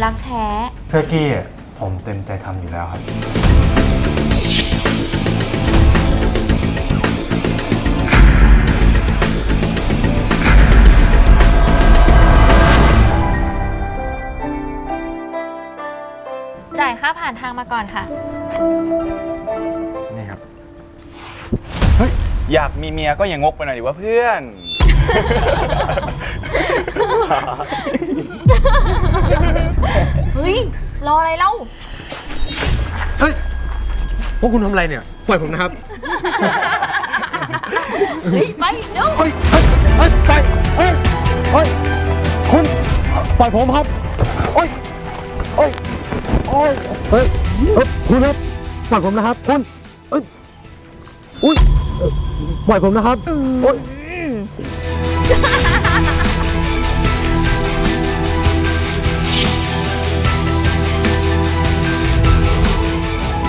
น์รักแท้ เพื่อกี้อะผมเต็มใจทำอยู่แล้วครับ จ่ายค่าผ่านทางมาก่อนค่ะ นี่ครับอยากมีเมียก็อย่างงกไปหน่อยดิว่าเพื่อนเฮ้ย รออะไรเล่า เฮ้ย พวกคุณทำอะไรเนี่ย ปล่อยผมนะครับ เฮ้ยไปเร็ว เฮ้ย เฮ้ย เฮ้ยไปเฮ้ย เฮ้ย คุณปล่อยผมครับโอ้ยโอ้ยโอ้ยเฮ้ยเฮ้ยคุณครับ ปล่อยผมนะครับ คุณเอ้ย อุ้ยเอ่อปล่อยผมนะครับโอ้ย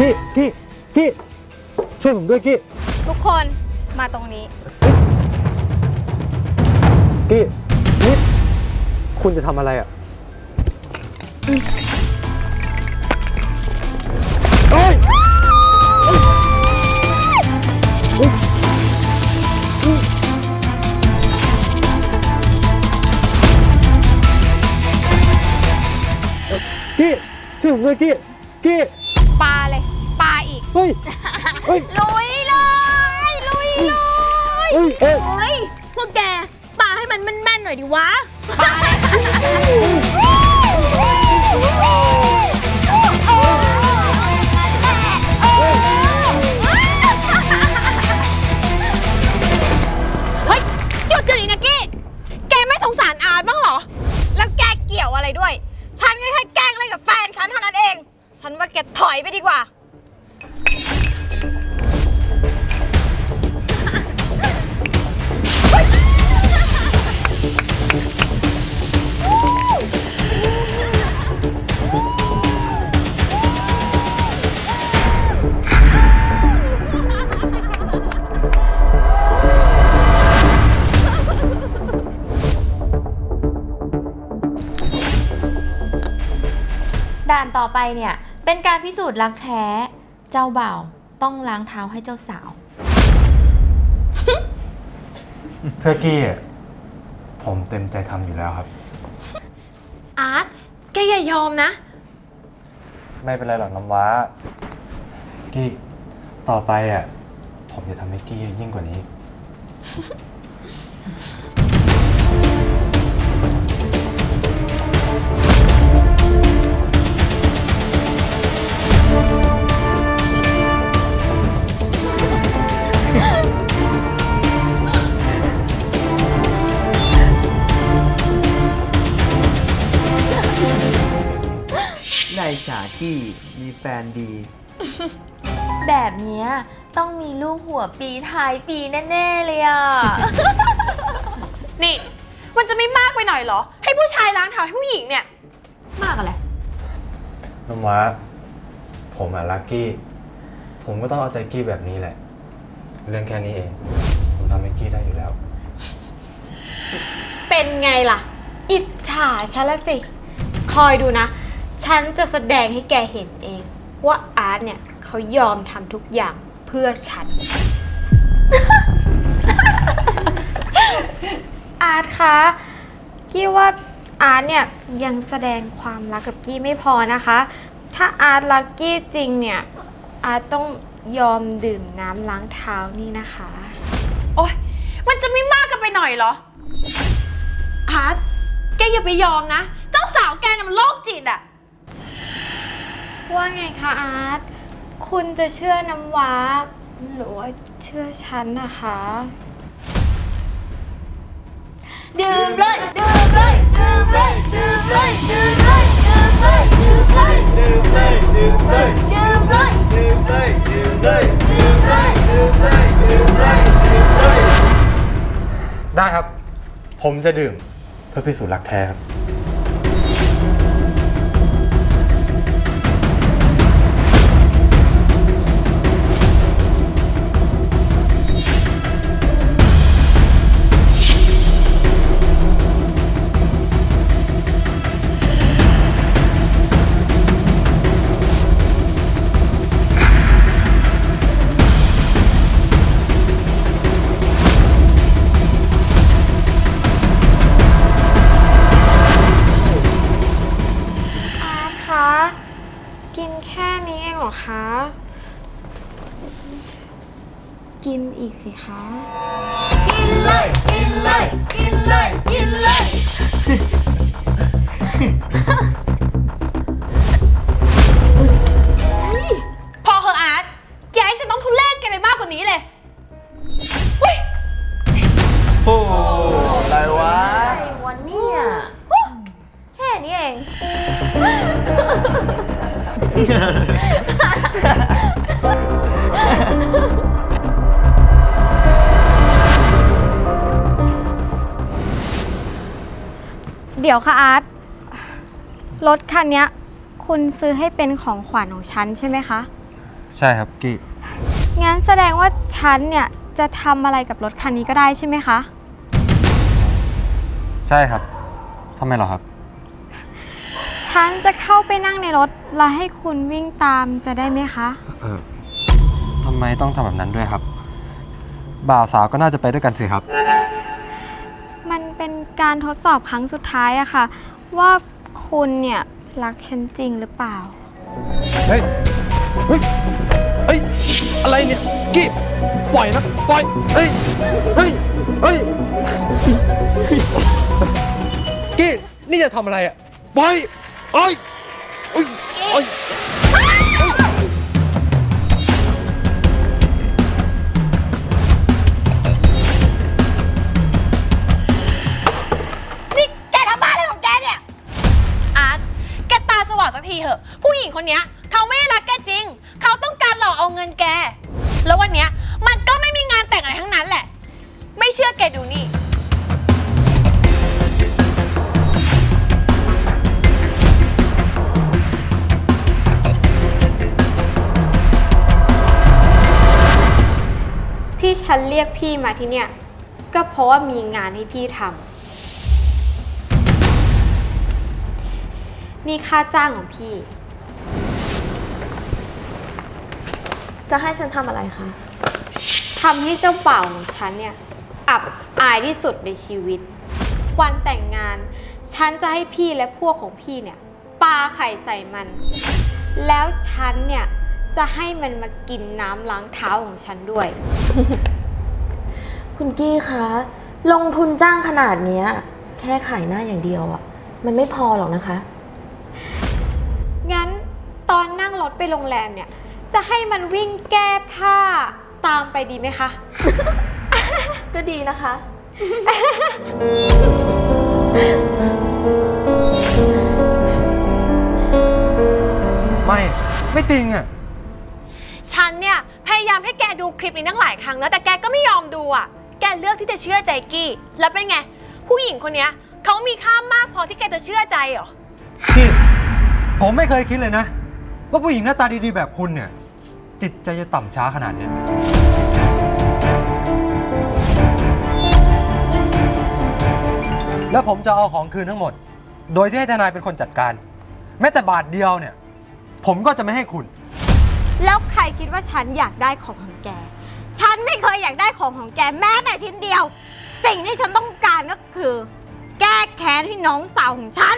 กี้กี้กี้ช่วยผมด้วยกี้ทุกคนมาตรงนี้ กี้นี่คุณจะทำอะไรอะโอ้ยกี้ช่วยผมด้วยกี้กี้ เฮ้ยเฮ้ยลุยเลยลุยเลยเฮ้ยเอ้ยเฮ้ยพวกแกปาให้มันแม่นๆหน่อยดิวะเฮ้ยหยุดเดี๋ยวนี้นะกี้ แกไม่สงสารอาร์ตบ้างเหรอ แล้วแกเกี่ยวอะไรด้วย ฉันก็แค่แกล้งเล่นกับแฟนฉันเท่านั้นเอง ฉันว่าแกถอยไปดีกว่า ไปเนี่ย เป็นการพิสูจน์รักแท้ เจ้าบ่าวต้องล้างเท้าให้เจ้าสาวเพื่อกี้อะผมเต็มใจทำอยู่แล้วครับ อาร์ตแกอย่ายอมนะ ไม่เป็นไรหรอกน้ำว้า กี้ต่อไปอะ ผมจะทำให้กี้ยิ่งกว่านี้ นายฉากี้มีแฟนดี แบบเนี้ยต้องมีลูกหัวปีท้ายปีแน่ ๆ เลยอะ นี่ มันจะไม่มากไปหน่อยเหรอ ให้ผู้ชายล้างเท้าให้ผู้หญิงเนี่ย มากอะไร น้ำว้าผมอะรักกี้ ผมก็ต้องเอาใจกี้แบบนี้แหละ เรื่องแค่นี้เอง ผมทำให้กี้ได้อยู่แล้ว เป็นไงล่ะ อิจฉาฉันละสิ คอยดูนะ ฉันจะแสดงให้แกเห็นเอง ว่าอาร์ตเนี่ยเขายอมทำทุกอย่างเพื่อฉัน อาร์ตคะกี้ว่าอาร์ตเนี่ยยังแสดงความรักกับกี้ไม่พอนะคะ ถ้าอาร์ตรักกี้จริงเนี่ยอาร์ตต้องยอมดื่มน้ำล้างเท้านี่นะคะ โอ๊ย มันจะไม่มากกันไปหน่อยเหรอ อาร์ต แกอย่าไปยอมนะ เจ้าสาวแกน่ะมันโรคจิตอะ ว่าไงคะอาร์ต คุณจะเชื่อน้ำว้า หรือว่าเชื่อฉันนะคะ ดื่มเลยดื่มเลยดื่มเลยดื่มเลยดื่มเลยดื่มเลยดื่มเลยดื่มเลยดื่มเลยดื่มเลยดื่มเลยดื่มเลยดื่มเลยดื่มเลยดื่มเลยดื่มเลยได้ครับ ผมจะดื่มเพื่อพิสูจน์รักแท้ครับ องเหรอคะ กินอีกสิคะ กินเลย กินเลย กินเลย กินเลย พอเหอะอาร์ตอย่าให้ฉันต้องทุเรศแกไปมากกว่านี้เลยโอ้อะไรวะ วันนี้แค่นี้เอง เดี๋ยวค่ะอาร์ตรถคันเนี้ย คุณซื้อให้เป็นของขวัญของฉันใช่ไหมคะ ใช่ครับกี้งั้นแสดงว่าฉันเนี่ยจะทำอะไรกับรถคันนี้ก็ได้ใช่ไหมคะ ใช่ครับทำไมเหรอครับ ฉันจะเข้าไปนั่งในรถแล้วให้คุณวิ่งตามจะได้ไหมคะ เออทำไมต้องทำแบบนั้นด้วยครับ บ่าวสาวก็น่าจะไปด้วยกันสิครับมันเป็น การทดสอบครั้งสุดท้ายอะค่ะ ว่าคุณเนี่ยรักฉันจริงหรือเปล่า เฮ้ย เฮ้ย เฮ้ย อะไรเนี่ยกี้ปล่อยนะ ปล่อย เฮ้ย เฮ้ย เฮ้ย กี้นี่จะทำอะไรอะ ปล่อยเอ้ยเอ้ยเอ้ย ทีเถอะ ผู้หญิงคนเนี้ยเขาไม่ได้รักแกจริง เขาต้องการหลอกเอาเงินแก แล้ววันเนี้ยมันก็ไม่มีงานแต่งอะไรทั้งนั้นแหละ ไม่เชื่อแกดูนี่ ที่ฉันเรียกพี่มาที่เนี่ย ก็เพราะว่ามีงานให้พี่ทำ นี่ค่าจ้างของพี่ จะให้ฉันทำอะไรคะ ทำให้เจ้าบ่าวของฉันเนี่ย อับอายที่สุดในชีวิต วันแต่งงาน ฉันจะให้พี่และพวกของพี่เนี่ยปาไข่ใส่มัน แล้วฉันเนี่ย จะให้มันมากินน้ำล้างเท้าของฉันด้วย คุณกี้คะ ลงทุนจ้างขนาดเนี้ย แค่ขายหน้าอย่างเดียวอะมันไม่พอหรอกนะคะ ตอนนั่งรถไปโรงแรมเนี่ย จะให้มันวิ่งแก้ผ้าตามไปดีไหมคะ ก็ดีนะคะ ไม่ ไม่จริงอะ ฉันเนี่ย พยายามให้แกดูคลิปนี้ตั้งหลายครั้งแล้ว แต่แกก็ไม่ยอมดูอะ แกเลือกที่จะเชื่อใจกี้ แล้วเป็นไง ผู้หญิงคนเนี้ยเขามีค่ามากพอที่แกจะเชื่อใจเหรอ พี่ ผมไม่เคยคิดเลยนะ ว่าผู้หญิงหน้าตาดีๆแบบคุณเนี่ย จิตใจจะต่ำช้าขนาดเนี้ยแล้วผมจะเอาของคืนทั้งหมด โดยที่ให้ทนายเป็นคนจัดการ แม้แต่บาทเดียวเนี่ย ผมก็จะไม่ให้คุณ แล้วใครคิดว่าฉันอยากได้ของของแก ฉันไม่เคยอยากได้ของของแกแม้แต่ชิ้นเดียว สิ่งที่ฉันต้องการก็คือ แก้แค้นให้น้องสาวของฉัน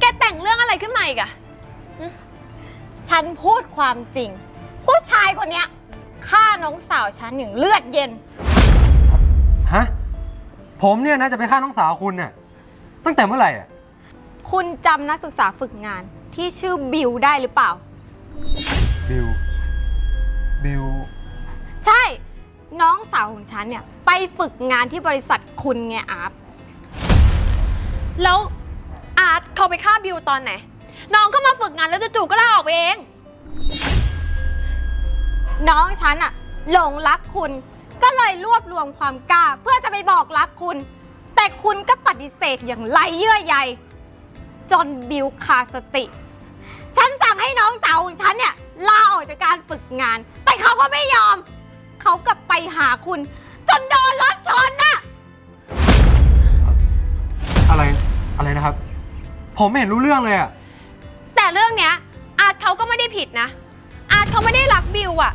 แกแต่งเรื่องอะไรขึ้นมาอีกอะ ฉันพูดความจริง ผู้ชายคนเนี้ยฆ่าน้องสาวฉันอย่างเลือดเย็น ฮะ ผมเนี่ยนะจะไปฆ่าน้องสาวคุณเนี่ยตั้งแต่เมื่อไหร่อะคุณจำนักศึกษาฝึกงานที่ชื่อบิวได้หรือเปล่า บิลบิลใช่ น้องสาวของฉันเนี่ย ไปฝึกงานที่บริษัทคุณไงอาร์ตแล้วอาร์ตเขาไปฆ่าบิวตอนไหน น้องเข้ามาฝึกงานแล้วจู่ๆก็ลาออกไปเอง น้องฉันอะหลงรักคุณ ก็เลยรวบรวมความกล้า เพื่อจะไปบอกรักคุณ แต่คุณก็ปฏิเสธอย่างไรเยื่อใยจนบิวขาดสติ ฉันสั่งให้น้องสาวของฉันเนี่ยลาออกจากการฝึกงาน แต่เขาก็ไม่ยอม เขากลับไปหาคุณ จนโดนรถชนน่ะ อะไรอะไรนะครับ ผมไม่เห็นรู้เรื่องเลยอะแต่ เรื่องเนี้ยอาร์ตเขาก็ไม่ได้ผิดนะ อาร์ตเขาไม่ได้รักบิวอะ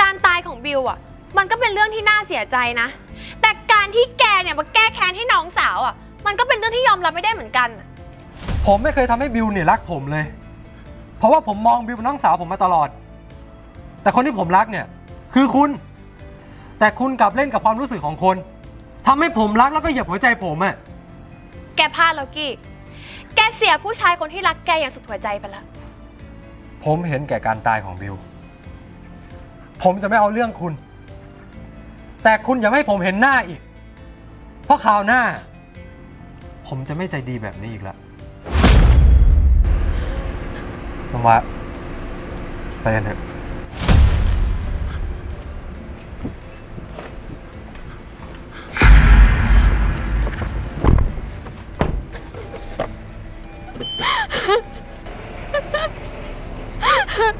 การตายของบิวอะมันก็เป็นเรื่องที่น่าเสียใจนะ แต่การที่แกเนี่ยมาแก้แค้นให้น้องสาวอะมันก็เป็นเรื่องที่ยอมรับไม่ได้เหมือนกันอะผมไม่เคยทำให้บิวเนี่ยรักผมเลย เพราะว่าผมมองบิวเป็นน้องสาวผมมาตลอด แต่คนที่ผมรักเนี่ยคือคุณ แต่คุณกลับเล่นกับความรู้สึกของคนทำให้ผมรักแล้วก็เหยียบหัวใจผมอะแกพลาดแล้วกี้ แกเสียผู้ชายคนที่รักแกอย่างสุดหัวใจไปแล้วผมเห็นแก่การตายของบิว ผมจะไม่เอาเรื่องคุณ แต่คุณอย่าให้ผมเห็นหน้าอีก เพราะคราวหน้า ผมจะไม่ใจดีแบบนี้อีกแล้วน้ำวะไปกันเถอะ 哈哈哈哈哈哈